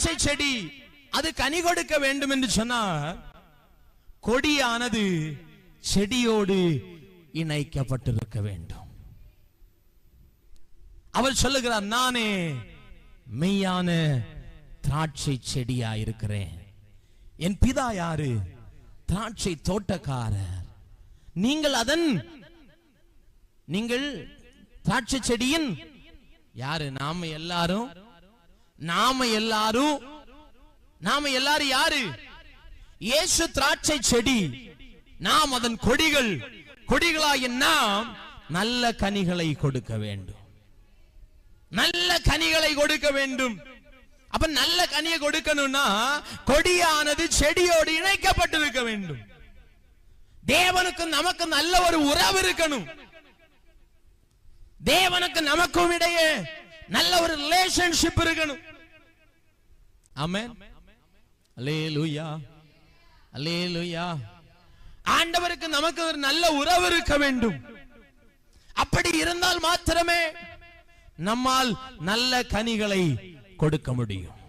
திராட்சை செடி அது கனி கொடுக்க வேண்டும் என்று சொன்னால் கொடியானது செடியோடு இணைக்கப்பட்டிருக்க வேண்டும். அவர் சொல்லுகிறார் நானே மெய்யான திராட்சை செடியா இருக்கிறேன். என் பிதா யாரு? திராட்சை தோட்டக்காரர். நீங்கள் அதன் நீங்கள் திராட்சை செடியின் யாரு? நாம எல்லாரும் நாம எல்லாரும் நாம எல்லாரும் யாரு? இயேசு திராட்சை செடி. நாம் அதன் கொடிகள். கொடிகளாகிய நாம் நல்ல கனிகளை கொடுக்க வேண்டும். நல்ல கனிகளை கொடுக்க வேண்டும். அப்ப நல்ல கனியை கொடுக்கணும்னா கொடியானது செடியோடு இணைக்கப்பட்டிருக்க வேண்டும். தேவனுக்கு நமக்கு நல்ல ஒரு உறவு இருக்கணும். தேவனுக்கு நமக்கும் இடையே நல்ல ஒரு ரிலேஷன்ஷிப் இருக்கணும். ஆமென் அல்லேலூயா அல்லேலூயா ஆண்டவருக்கு நமக்கு ஒரு நல்ல உறவு இருக்க வேண்டும். அப்படி இருந்தால் மாத்திரமே நம்மால் நல்ல கனிகளை கொடுக்க முடியும்.